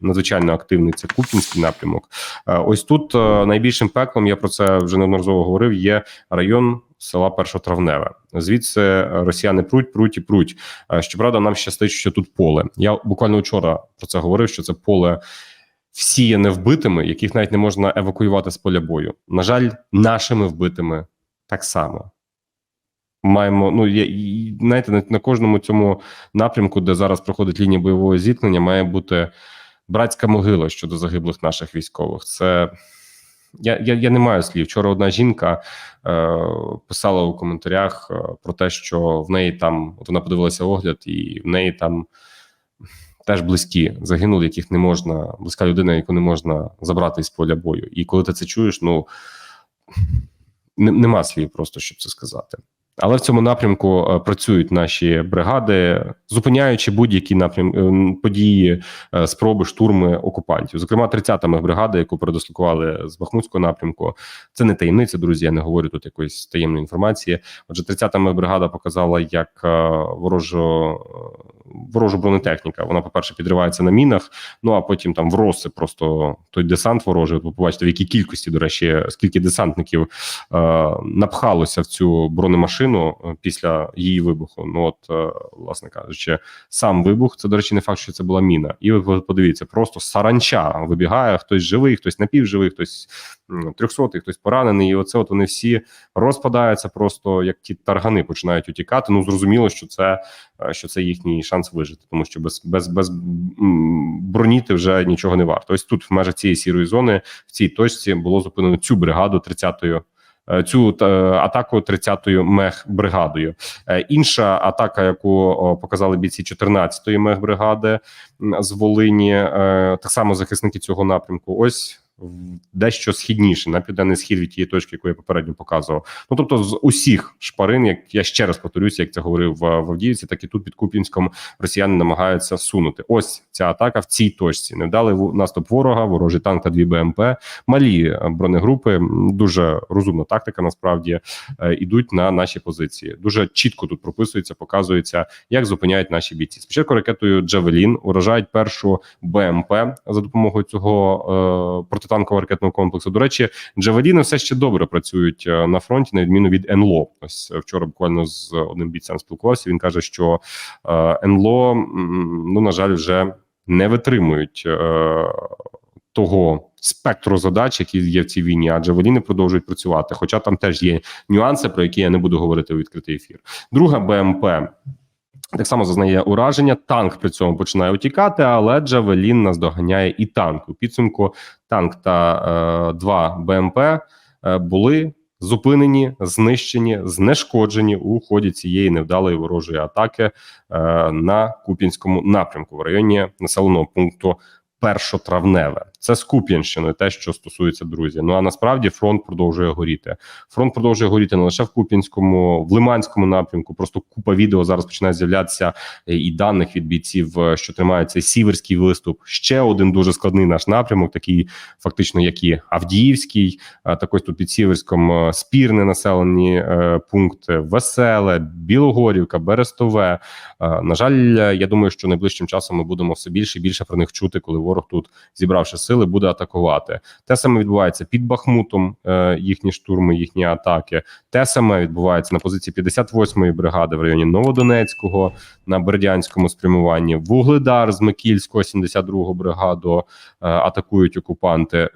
надзвичайно активний. Це Купінський напрямок. Е, Ось тут е, найбільшим пеклом, я про це вже неодноразово говорив. Є район села Першотравневе. Звідси росіяни пруть, пруть і пруть. Е, Щоправда, нам щастить, що тут поле. Я буквально вчора про це говорив. Що це поле всіяне вбитими, яких навіть не можна евакуювати з поля бою. На жаль, нашими вбитими так само. Маємо, ну є знаєте, на, на кожному цьому напрямку, де зараз проходить лінія бойового зіткнення, має бути братська могила щодо загиблих наших військових. Це я, я, я не маю слів. Вчора одна жінка е, писала у коментарях е, про те, що в неї там, от вона подивилася огляд, і в неї там теж близькі загинули, яких не можна, близька людина, яку не можна забрати із поля бою. І коли ти це чуєш, ну нема слів просто, щоб це сказати. Але в цьому напрямку е, працюють наші бригади, зупиняючи будь-які напрям е, події, е, спроби штурми окупантів. Зокрема, 30-та бригада, яку передислокували з Бахмутського напрямку. Це не таємниця, друзі. Я не говорю тут якоїсь таємної інформації. Отже, 30-та бригада показала, як е, ворожу е, бронетехніка. Вона, по перше, підривається на мінах. Ну а потім там вроси просто той десант ворожий. Ви побачите, в якій кількості, до речі, скільки десантників е, напхалося в цю бронемашину е, після її вибуху. Ну от, е, власне кажучи, сам вибух це, до речі, не факт, що це була міна. І ви подивіться, просто саранча вибігає, хтось живий, хтось напівживий, хтось м, трьохсотий, хтось поранений. І оце от вони всі розпадаються, просто як ті таргани починають утікати. Ну зрозуміло, що це, е, що це їхній шанс вижити, тому що без без, без м, броні ти вже нічого не варто. Ось тут, в межах цієї сірої зони, в цій точці було зупинено цю бригаду 30-ї е, Цю е, атаку 30-ю мехбригадою. Е, Інша атака, яку показали бійці 14-ї мехбригади м, з Волині, так само захисники цього напрямку. Ось дещо східніше на південний схід від тієї точки, яку я попередньо показував. Ну тобто, з усіх шпарин, як я ще раз повторюся, як це говорив в в Авдіївці, так і тут під Куп'янськом росіяни намагаються сунути. Ось ця атака в цій точці. Невдалий ву- наступ ворога, ворожий танк та дві БМП, малі е, бронегрупи. Дуже розумна тактика. Насправді е, ідуть на наші позиції. Дуже чітко тут прописується, показується, як зупиняють наші бійці. Спочатку ракетою Джавелін уражають першу БМП за допомогою цього е, протитанкового ракетного комплексу. До речі, Джавеліни все ще добре працюють е, на фронті, на відміну від НЛО. Ось е, вчора буквально з одним бійцем спілкувався. Він каже, що е, НЛО, ну на жаль, вже не витримують. Е, того спектру задач, які є в цій війні, адже вони продовжують працювати. Хоча там теж є нюанси, про які я не буду говорити у відкритий ефір. Друга БМП так само зазнає ураження. Танк при цьому починає утікати, але Джавелін наздоганяє і танк. У підсумку танк та е, два БМП е, були зупинені, знищені, знешкоджені у ході цієї невдалої ворожої атаки е, на Куп'янському напрямку в районі населеного пункту. Першотравневе це з Куп'янщиною, те, що стосується друзів. Ну а насправді фронт продовжує горіти. Фронт продовжує горіти не лише в Куп'янському, в Лиманському напрямку. Просто купа відео зараз починає з'являтися е, і даних від бійців, е, що тримається сіверський виступ. Ще один дуже складний наш напрямок, такий фактично, як і Авдіївський. А також тут під Сіверськом е, спірне населені е, пункти, Веселе, Білогорівка, Берестове. Е, На жаль, я думаю, що найближчим часом ми будемо все більше і більше про них чути, коли ворог тут, зібравши сили, буде атакувати. Те саме відбувається під Бахмутом. е, Їхні штурми, їхні атаки. Те саме відбувається на позиції 58-ї бригади в районі Новодонецького на Бердянському спрямуванні. Вугледар з Микільського 72-го бригаду е, атакують окупанти.